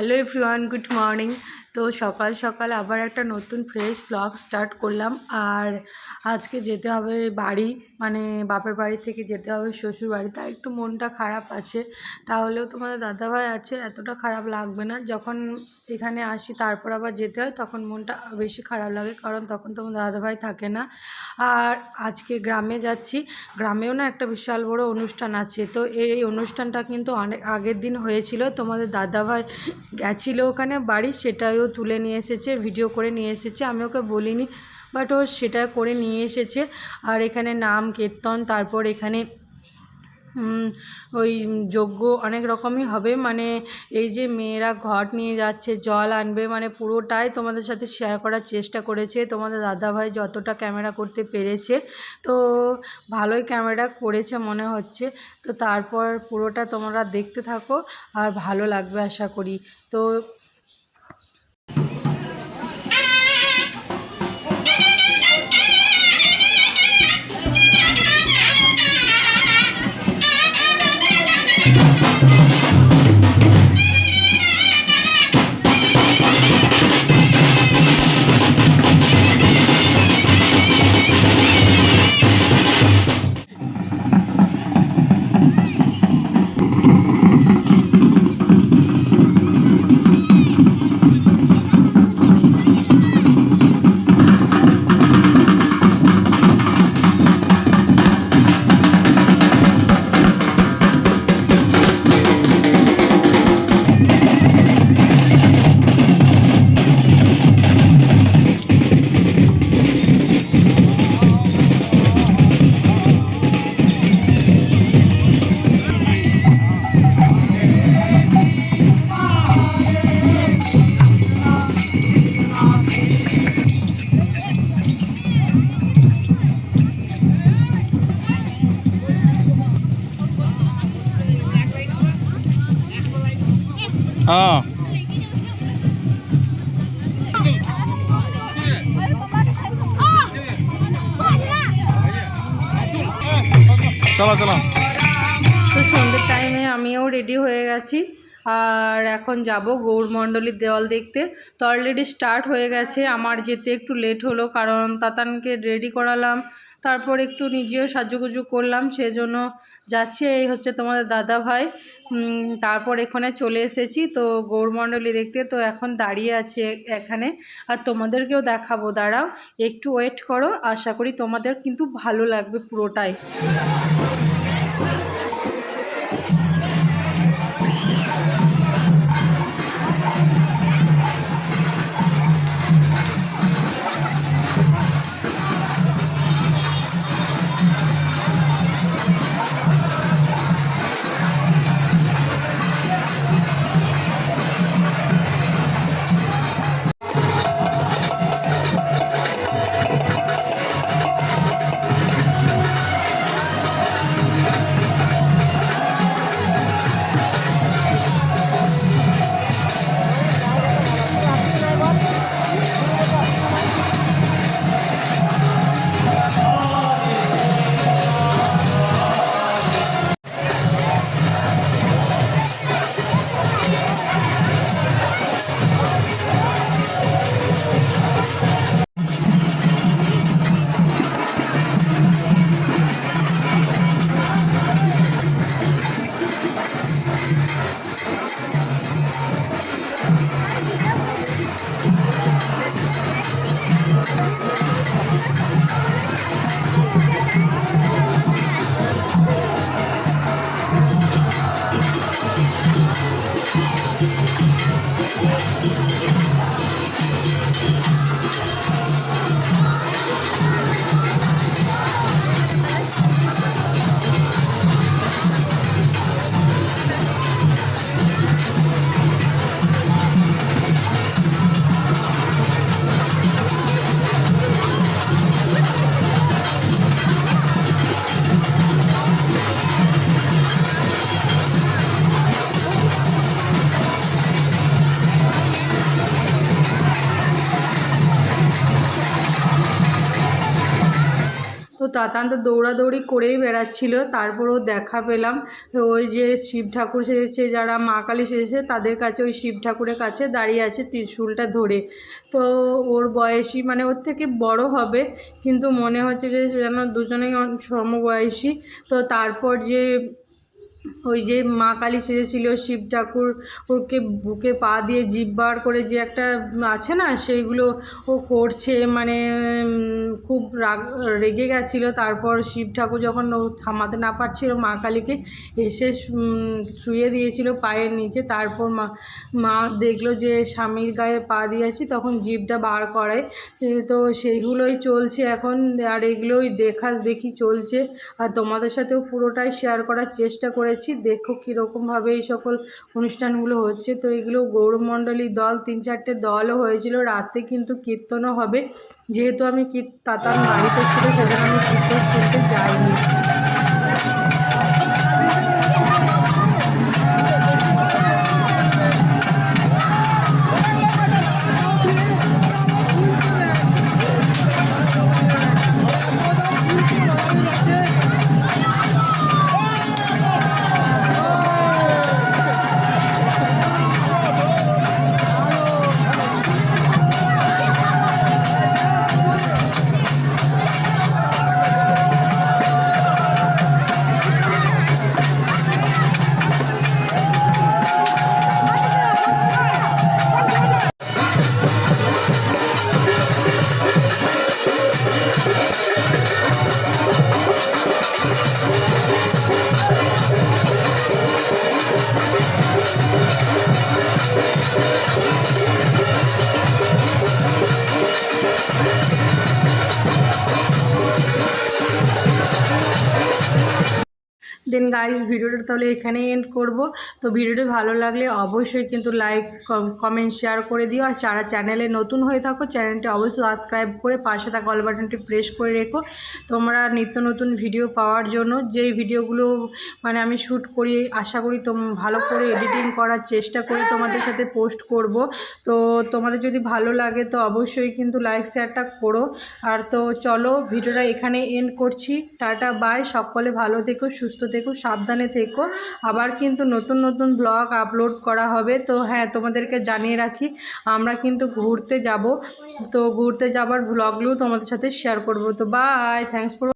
Hello everyone good morning তো সকাল সকাল আবার একটা নতুন ফ্রেশ ব্লগ স্টার্ট করলাম। আর আজকে যেতে হবে বাড়ি মানে বাপের বাড়ি থেকে যেতে হবে শ্বশুর বাড়ি। তাই একটু মনটা খারাপ আছে। তাহলেও তোমাদের দাদাভাই আছে, এতটা খারাপ লাগবে না। যখন এখানে আসি, তারপর আবার যেতে হয়, তখন মনটা বেশি খারাপ লাগে, কারণ তখন তোমার দাদাভাই থাকে না। আর আজকে গ্রামে যাচ্ছি, গ্রামেও না একটা বিশাল বড় অনুষ্ঠান আছে। তো এই অনুষ্ঠানটা কিন্তু অনেক আগের দিন হয়েছিল। তোমাদের দাদাভাই গেছিল ওখানে বাড়ি, সেটাও তুলে নিয়ে এসেছে, ভিডিও করে নিয়ে এসেছে, আমি ওকে বলিনি বাট ও সেটা করে নিয়ে এসেছে। আর এখানে নাম, কীর্তন, তারপর এখানে ওই যজ্ঞ অনেক রকমই হবে। মানে এই যে মেয়েরা ঘট নিয়ে যাচ্ছে, জল আনবে মানে পুরোটাই তোমাদের সাথে শেয়ার করার চেষ্টা করেছে। তোমাদের দাদাভাই যতটা ক্যামেরা করতে পেরেছে, তো ভালোই ক্যামেরা করেছে মনে হচ্ছে। তো তারপর পুরোটা তোমরা দেখতে থাকো, আর ভালো লাগবে আশা করি। তো হ্যাঁ চলো চলো। তো সন্ধ্যের টাইমে আমিও রেডি হয়ে গেছি। আর এখন যাব গৌরমণ্ডলীর দেওয়াল দেখতে। তো অলরেডি স্টার্ট হয়ে গেছে, আমার যেতে একটু লেট হলো কারণ তাতানকে রেডি করালাম। তারপর একটু নিজেও সাজুগুজু করলাম, সেজন্য যাচ্ছি এই হচ্ছে তোমাদের দাদা ভাই তারপর এখানে চলে এসেছি তো গৌরমণ্ডলী দেখতে। তো এখন দাঁড়িয়ে আছে এখানে। আর তোমাদেরকেও দেখাবো, দাঁড়াও, একটু ওয়েট করো, আশা করি তোমাদের কিন্তু ভালো লাগবে পুরোটাই। তাতান তো দৌড়াদৌড়ি করেই বেড়াচ্ছিল, তারপরও দেখা পেলাম। তো ওই যে শিব ঠাকুর সেজেছে, যারা মা কালী সেজেছে, তাদের কাছে ওই শিব ঠাকুরের কাছে দাঁড়িয়ে আছে ত্রিশুলটা ধরে। তো ওর বয়সী মানে ওর থেকে বড় হবে, কিন্তু মনে হচ্ছে যে যেন দুজনেই সমবয়সী। তো তারপর যে ওই যে মা কালী সেজেছিল, শিব ঠাকুর ওকে বুকে পা দিয়ে জিভ বার করে যে একটা আছে না, সেইগুলো ও করছে মানে খুব রাগ, রেগে গেছিল। তারপর শিব ঠাকুর যখন ও থামাতে না পারছিল, মা কালীকে এসে শুয়ে দিয়েছিল পায়ের নিচে। তারপর মা মা দেখল যে স্বামীর গায়ে পা দিয়েছি তখন জিভটা বার করে। তো সেইগুলোই চলছে এখন, আর এগুলোই দেখা, দেখি চলছে। আর তোমাদের সাথেও পুরোটাই শেয়ার করার চেষ্টা করেছি, দেখো কীরকমভাবে এই সকল অনুষ্ঠানগুলো হচ্ছে। তো এগুলো গৌরমণ্ডলী দল, তিন চারটে দলও হয়েছিল। রাতে কিন্তু কীর্তনও হবে। যেহেতু আমি কীর তাতার বাড়িতে ছিল সেখানে আমি কীর্তন করতে যাইনি। দেন গাইজ ভিডিওটা তাহলে এখানেই এন্ড করব। তো ভিডিওটি ভালো লাগলে অবশ্যই কিন্তু লাইক কমেন্ট শেয়ার করে দিও। আর যারা চ্যানেলে নতুন হয়ে থাকো চ্যানেলটি অবশ্যই সাবস্ক্রাইব করে পাশে থাকা অল বাটনটি প্রেস করে রেখো। তোমরা নিত্য নতুন ভিডিও পাওয়ার জন্য যেই ভিডিওগুলো মানে আমি শ্যুট করি, আশা করি তোম, ভালো করে এডিটিং করার চেষ্টা করে তোমাদের সাথে পোস্ট করব। তো তোমাদের যদি ভালো লাগে তো অবশ্যই কিন্তু লাইক শেয়ারটা করো। আর তো চলো ভিডিওটা এখানে এন্ড করছি। টাটা বাই সকলে ভালো থেকো, সুস্থ থেকো। সাবধানে থেকো। আবার কিন্তু নতুন নতুন ব্লগ আপলোড করা হবে। তো হ্যাঁ তোমাদেরকে জানিয়ে রাখি, আমরা কিন্তু ঘুরতে যাব। তো ঘুরতে যাবার ব্লগগুলো তোমাদের সাথে শেয়ার করব। তো বাই থ্যাংকস ফর